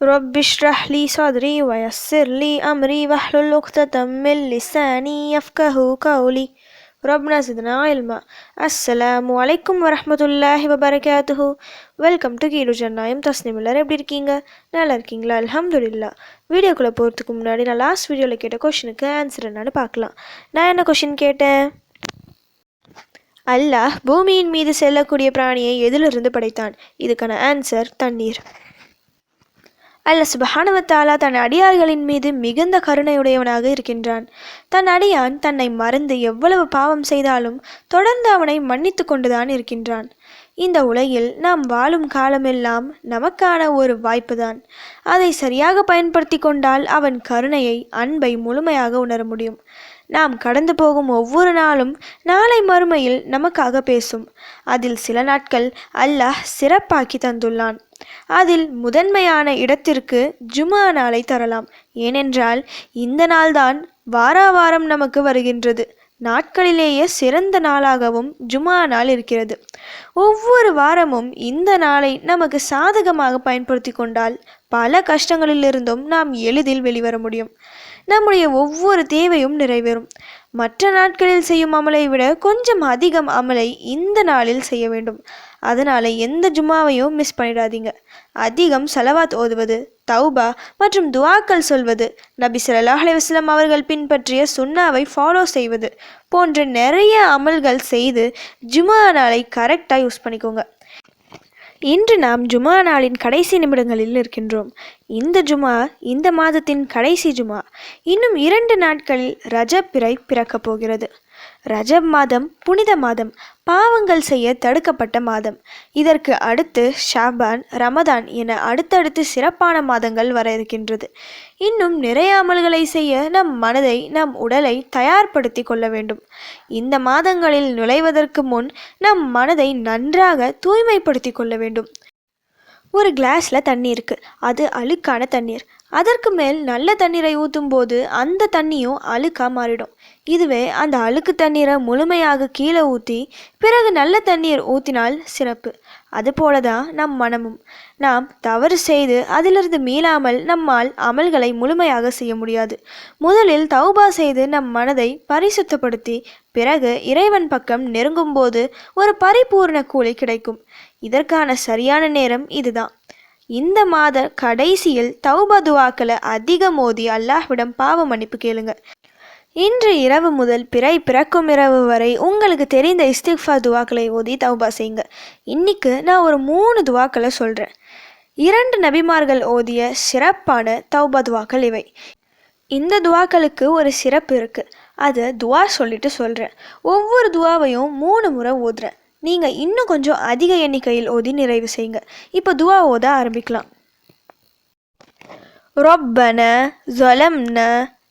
رب اشرح لي صدري ويسر لي أمري واحلل عقدة من لساني يفقه قولي ربنا زدنا علما அஸ்ஸலாமு அலைக்கும் வரஹ்மத்துல்லாஹி வபரகாத்துஹு வெல்கம் டு கீரு ஜன்னாயம் தஸ்னிம் எல்லாரும் எப்படி இருக்கீங்க நல்லா இருக்கீங்களா அல்ஹம்துலில்லா வீடியோக்குள்ளே போகிறதுக்கு முன்னாடி நான் லாஸ்ட் வீடியோவில் கேட்ட கொஷினுக்கு ஆன்சர் என்னன்னு பார்க்கலாம் நான் என்ன கொஷின் கேட்டேன் அல்லாஹ் பூமியின் மீது செல்லக்கூடிய பிராணியை எதிலிருந்து படைத்தான் இதுக்கான ஆன்சர் தண்ணீர் அல்ல சுபஹானவத்தாலா தன் அடியார்களின் மீது மிகுந்த கருணையுடையவனாக இருக்கின்றான். தன் அடியான் தன்னை மறந்து எவ்வளவு பாவம் செய்தாலும் தொடர்ந்து அவனை மன்னித்து கொண்டுதான் இருக்கின்றான். இந்த உலகில் நாம் வாழும் காலமெல்லாம் நமக்கான ஒரு வாய்ப்புதான். அதை சரியாக பயன்படுத்தி கொண்டால் அவன் கருணையை அன்பை முழுமையாக உணர முடியும். நாம் கடந்து போகும் ஒவ்வொரு நாளும் நாளை மறுமையில் நமக்காக பேசும். அதில் சில நாட்கள் அல்லாஹ் சிறப்பாக்கி தந்துள்ளான். அதில் முதன்மையான இடத்திற்கு ஜுமா நாளை தரலாம். ஏனென்றால் இந்த நாள்தான் வாரா வாரம் நமக்கு வருகின்றது. நாட்களிலேயே சிறந்த நாளாகவும் ஜுமா நாள் இருக்கிறது. ஒவ்வொரு வாரமும் இந்த நாளை நமக்கு சாதகமாக பயன்படுத்தி கொண்டால் பல கஷ்டங்களிலிருந்தும் நாம் எளிதில் வெளிவர முடியும். நம்முடைய ஒவ்வொரு தேவையும் நிறைவேறும். மற்ற நாட்களில் செய்யும் அமலை விட கொஞ்சம் அதிகம் அமலை இந்த நாளில் செய்ய வேண்டும். அதனால் எந்த ஜும்மாவையும் மிஸ் பண்ணிடாதீங்க. அதிகம் சலவாத் ஓதுவது தௌபா மற்றும் துவாக்கள் சொல்வது நபி ஸல்லல்லாஹு அலைஹி அவர்கள் பின்பற்றிய சுன்னாவை ஃபாலோ செய்வது போன்ற நிறைய அமல்கள் செய்து ஜுமா நாளை கரெக்டாக யூஸ் பண்ணிக்கோங்க. இன்று நாம் ஜுமா நாளின் கடைசி நிமிடங்களில் இருக்கின்றோம். இந்த ஜுமா இந்த மாதத்தின் கடைசி ஜுமா இன்னும் இரண்டு நாட்களில் ரஜ பிறை பிறக்கப் போகிறது. ரஜப் மாதம் புனித மாதம் பாவங்கள் செய்ய தடுக்கப்பட்ட மாதம். இதற்கு அடுத்து ஷாபான் ரமதான் என அடுத்தடுத்து சிறப்பான மாதங்கள் வர இருக்கின்றது. இன்னும் நிறைய அமல்களை செய்ய நம் மனதை நம் உடலை தயார்படுத்தி கொள்ள வேண்டும். இந்த மாதங்களில் நுழைவதற்கு முன் நம் மனதை நன்றாக தூய்மைப்படுத்தி கொள்ள வேண்டும். ஒரு கிளாஸில் தண்ணி இருக்குது அது அழுக்கான தண்ணீர். அதற்கு மேல் நல்ல தண்ணீரை ஊற்றும் போது அந்த தண்ணியும் அழுக்காக மாறிடும். இதுவே அந்த அழுக்கு தண்ணீரை முழுமையாக கீழே ஊற்றி பிறகு நல்ல தண்ணீர் ஊற்றினால் சிறப்பு. அதுபோல தான் நம் மனமும். நாம் தவறு செய்து அதிலிருந்து மீளாமல் நம்மால் அமல்களை முழுமையாக செய்ய முடியாது. முதலில் தௌபா செய்து நம் மனதை பரிசுத்தப்படுத்தி பிறகு இறைவன் பக்கம் நெருங்கும்போது ஒரு பரிபூர்ண கூலி கிடைக்கும். இதற்கான சரியான நேரம் இதுதான். இந்த மாத கடைசியில் தௌபா துவாக்களை அதிக மோதி அல்லாஹ்விடம் பாவ மன்னிப்பு கேளுங்க. இன்று இரவு முதல் பிறை பிறக்கும் இரவு வரை உங்களுக்கு தெரிந்த இஸ்திக்ஃபா துவாக்களை ஓதி தௌபா செய்யுங்க. இன்னைக்கு நான் ஒரு மூணு துவாக்களை சொல்கிறேன் இரண்டு நபிமார்கள் ஓதிய சிறப்பான தௌபா துவாக்கள் இவை. இந்த துவாக்களுக்கு ஒரு சிறப்பு இருக்குது அதை துவா சொல்லிட்டு சொல்கிறேன் ஒவ்வொரு துவாவையும் மூணு முறை ஓதுறேன். நீங்கள் இன்னும் கொஞ்சம் அதிக எண்ணிக்கையில் ஓதி நிறைவு செய்யுங்க. இப்போ துவா ஓத ஆரம்பிக்கலாம். ரொப்பன ஜொலம்ன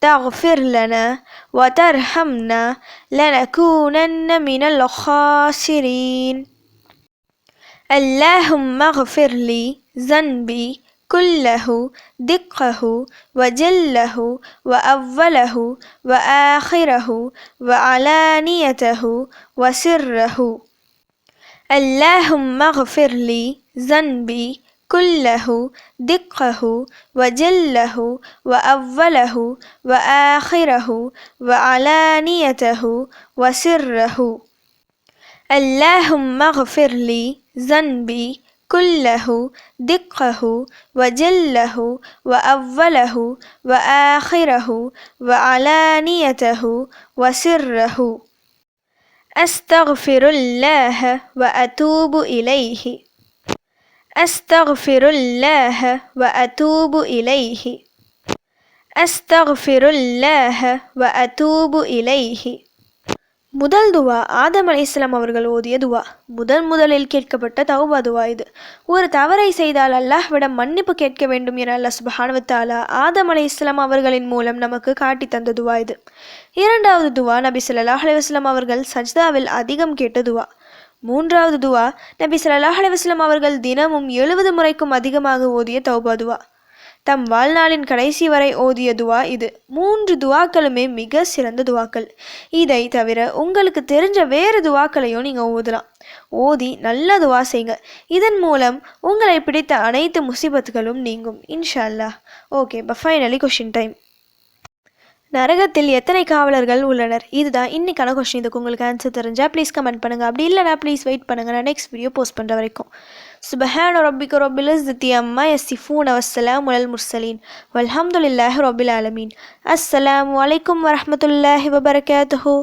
تغفر لنا وترحمنا لنكونن من الخاسرين. اللهم اغفر لي ذنبي كله دقه وجله وأوله وآخره وعلانيته وسره. اللهم اغفر لي ذنبي كله دقه وجله وأوله وآخره وعلانيته وسره. اللهم اغفر لي ذنبي كله دقه وجله وأوله وآخره وعلانيته وسره. أستغفر الله وأتوب إليه. அஸ்தஃபிருல்லாஹ வ அதூபு இலைஹி அஸ்தஃபிருல்லாஹ வ அதூபு இலைஹி முதல் துவா ஆதம் அலையாம் அவர்கள் ஓதிய துவா. முதன் முதலில் கேட்கப்பட்ட தௌபா துவா இது. ஒரு தவறை செய்தால் அல்லாஹ்விடம் மன்னிப்பு கேட்க வேண்டும் என அல்லா சுபஹானுவத்தாலா ஆதம் அலையாம் அவர்களின் மூலம் நமக்கு காட்டி தந்த துவா இது. இரண்டாவது துவா நபி சொல்லாஹ் அலைவாஸ்லாம் அவர்கள் சஜ்தாவில் அதிகம் கேட்ட துவா. மூன்றாவது துவா நபி ஸல்லல்லாஹு அலுவலம் அவர்கள் தினமும் எழுபது முறைக்கும் அதிகமாக ஓதிய தௌபா துவா. தம் வாழ்நாளின் கடைசி வரை ஓதிய துவா இது. மூன்று துவாக்களுமே மிக சிறந்த துவாக்கள். இதை தவிர உங்களுக்கு தெரிஞ்ச வேறு துவாக்களையும் நீங்கள் ஓதலாம். ஓதி நல்ல துவா செய்யுங்க இதன் மூலம் உங்களை பிடித்த அனைத்து முசிபத்துகளும் நீங்கும். இன்ஷா அல்லாஹ். ஓகே ப ஃபைனலி கொஷின் டைம் நரகத்தில் எத்தனை காவலர்கள் உள்ளனர்? இதுதான் இன்னைக்கான கொஸ்டின் இதுக்கு உங்களுக்கு ஆன்சர் தெரிஞ்சால் ப்ளீஸ் கமெண்ட் பண்ணுங்கள் அப்படி இல்லைனா ப்ளீஸ் வெயிட் பண்ணுங்கள் நான் நெக்ஸ்ட் வீடியோ போஸ்ட் பண்ணுற வரைக்கும். சுபஹான ரப்பிக்க ரொபில் எஸ் அம்மா எஸ்ஸிஃபூன் அவசலாம் முலல் முர்சலீன் வல்ஹம்துல்லாஹ் ரொபில் ஆலமீன் அஸ்ஸலாம் வலைக்கம் வரமத்துல்லாஹி வபரகாத்துஹு